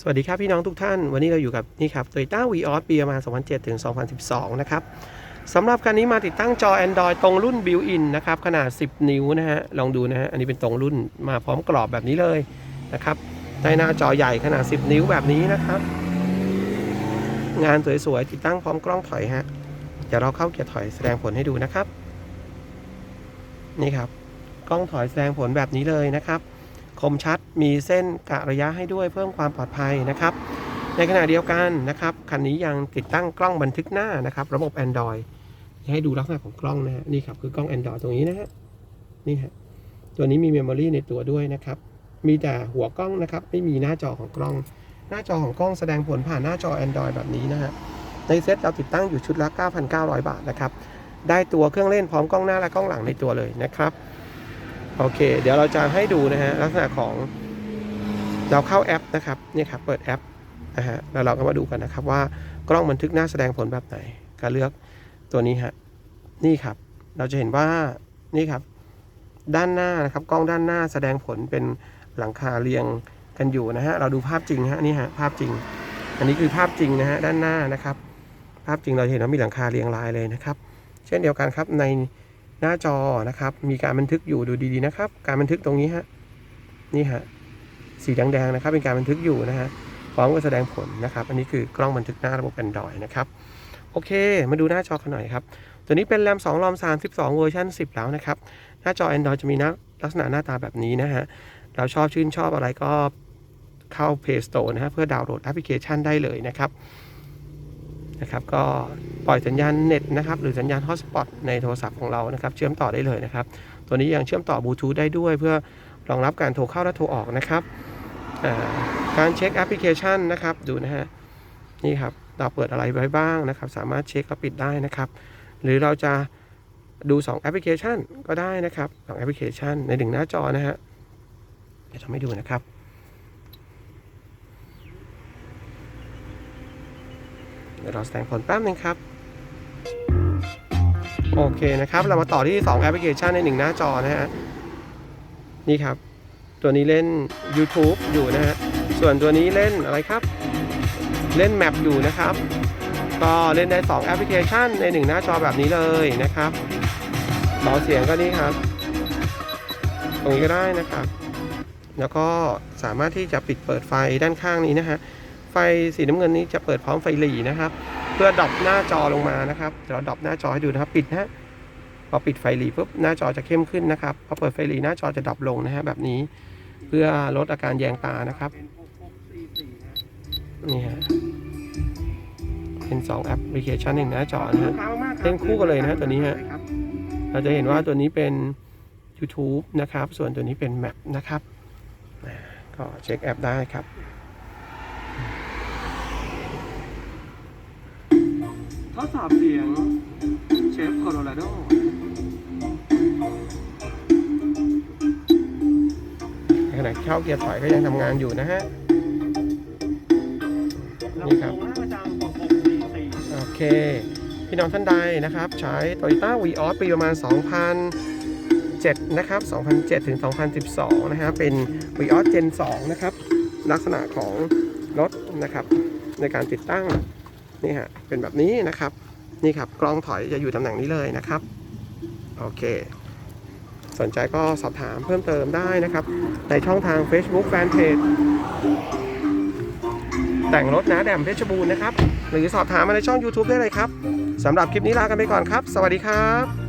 สวัสดีครับพี่น้องทุกท่าน วันนี้เราอยู่กับนี่ครับ Toyota v ีออสปีประมาณ 2007ถึง2012 นะครับสำหรับคันนี้มาติดตั้งจอ Android ตรงรุ่น Built-in นะครับ ขนาด 10 นิ้วนะฮะ ลองดูนะฮะ อันนี้เป็นตรงรุ่นมาพร้อมกรอบแบบนี้เลยนะครับได้หน้าจอใหญ่ขนาด 10 นิ้วแบบนี้นะครับ งานสวยๆ ติดตั้งพร้อมกล้องถอยฮะเดี๋ยวเราเข้าเกียร์ถอยแสดงผลให้ดูนะครับ นี่ครับ กล้องถอยแสดงผลแบบนี้เลยนะครับ คมชัดมีเส้นกะระยะให้ด้วยเพิ่มความปลอดภัยนะครับ ในขณะเดียวกันนะครับคันนี้ยังติดตั้งกล้องบันทึกหน้านะครับ ระบบ Android ให้ดูลักษณะของกล้องนะฮะนี่ครับคือกล้อง Android ตรงนี้นะฮะนี่ฮะตัวนี้มีเมมโมรีในตัวด้วยนะครับ มีแต่หัวกล้องนะครับ ไม่มีหน้าจอของกล้อง หน้าจอของกล้องแสดงผลผ่านหน้าจอ Android แบบนี้นะฮะในเซ็ตเราติดตั้งอยู่ชุดละ 9,900 บาทนะครับ ได้ตัวเครื่องเล่นพร้อมกล้องหน้าและกล้องหลังในตัวเลยนะครับ โอเค เดี๋ยวเราจะให้ดูนะฮะลักษณะของเราเข้าแอปนะครับนี่ครับเปิดแอปนะฮะแล้วเราก็มาดูกันนะครับว่ากล้องบันทึกหน้าแสดงผลแบบไหนการเลือกตัวนี้ฮะนี่ครับ เราจะเห็นว่านี่ครับ ด้านหน้านะครับกล้องด้านหน้าแสดงผลเป็นหลังคาเรียงกันอยู่นะฮะเราดูภาพจริงฮะนี่ฮะภาพจริง อันนี้คือภาพจริงนะฮะด้านหน้านะครับ ภาพจริงเราจะเห็นว่ามีหลังคาเรียงรายเลยนะครับ เช่นเดียวกันครับใน หน้าจอนะครับ มีการบันทึกอยู่ดูดีๆนะครับ การบันทึกตรงนี้ฮะนี่ฮะสีแดงๆนะครับ เป็นการบันทึกอยู่นะฮะพร้อมกับแสดงผลนะครับ อันนี้คือกล้องบันทึกหน้าระบบ Android นะครับโอเค มาดูหน้าจอกันหน่อยครับตัวนี้เป็นแรม2รอม32 เวอร์ชัน10 แล้วนะครับ หน้าจอ Android จะมีหน้าลักษณะหน้าตาแบบนี้นะฮะ เราชอบชื่นชอบอะไรก็เข้า Play Store นะฮะเพื่อดาวน์โหลดแอปพลิเคชันได้เลยนะครับ นะครับก็ปล่อยสัญญาณเน็ตนะครับหรือสัญญาณฮอตสปอตในโทรศัพท์ของเรานะครับเชื่อมต่อได้เลยนะครับ ตัวนี้ยังเชื่อมต่อบลูทูธได้ด้วย เพื่อรองรับการโทรเข้าและโทรออกนะครับการเช็คแอปพลิเคชันนะครับดูนะฮะนี่ครับเราเปิดอะไรไว้บ้างนะครับ สามารถเช็คและปิดได้นะครับ หรือเราจะดู 2 แอปพลิเคชันก็ได้นะครับสองแอปพลิเคชันในหนึ่งหน้าจอนะฮะเดี๋ยวทำให้ดูนะครับ เดี๋ยวเราแสดงผลแป๊บนึงครับ โอเคนะครับ เรามาต่อที่ 2 แอปพลิเคชันใน 1 หน้าจอนะฮะ นี่ครับ ตัวนี้เล่น YouTube อยู่นะฮะ ส่วนตัวนี้เล่นอะไรครับ เล่นแมปอยู่นะครับ ก็เล่นได้ 2 แอปพลิเคชันใน 1 หน้าจอแบบนี้เลยนะครับเบาเสียงก็นี่ครับ ตรงนี้ก็ได้นะครับ แล้วก็สามารถที่จะปิดเปิดไฟด้านข้างนี้นะฮะ ไฟสีน้ำเงินนี้จะเปิดพร้อมไฟหลีนะครับ เพื่อดรอปหน้าจอลงมานะครับเดี๋ยวเราดรอปหน้าจอให้ดูนะครับ ปิดนะพอปิดไฟหลีปุ๊บหน้าจอจะเข้มขึ้นนะครับพอเปิดไฟหลีหน้าจอจะดรอปลงนะฮะแบบนี้ เพื่อลดอาการแยงตานะครับนี่ฮะเป็น2แอปพลิเคชันหนึ่งหน้าจอนะฮะเล่นคู่กันเลยนะฮะตัวนี้ฮะเราจะเห็นว่าตัวนี้เป็น YouTube นะครับ ส่วนตัวนี้เป็น Map นะครับ ก็เช็คแอปได้ครับ ทดสอบเสียงเชฟโคโลราโดขณะเข้าเกียร์ถอยก็ยังทำงานอยู่นะฮะ นี่ครับ โอเค พี่น้องท่านใดนะครับ ใช้ Toyota v ีออสปีประมาณ 2007 นะครับ 2007 ถึง 2012 นะฮะ เป็น v ีออส Gen 2 นะครับ ลักษณะของรถนะครับ ในการติดตั้ง นี่ฮะเป็นแบบนี้นะครับ นี่ครับกล้องถอยจะอยู่ตำแหน่งนี้เลยนะครับ โอเค สนใจก็สอบถามเพิ่มเติมได้นะครับ ในช่องทาง Facebook Fanpage แต่งรถนะแดมเพชรบูรณ์นะครับ หรือสอบถามมาในช่อง YouTube ได้เลยครับสำหรับคลิปนี้ลากันไปก่อนครับ สวัสดีครับ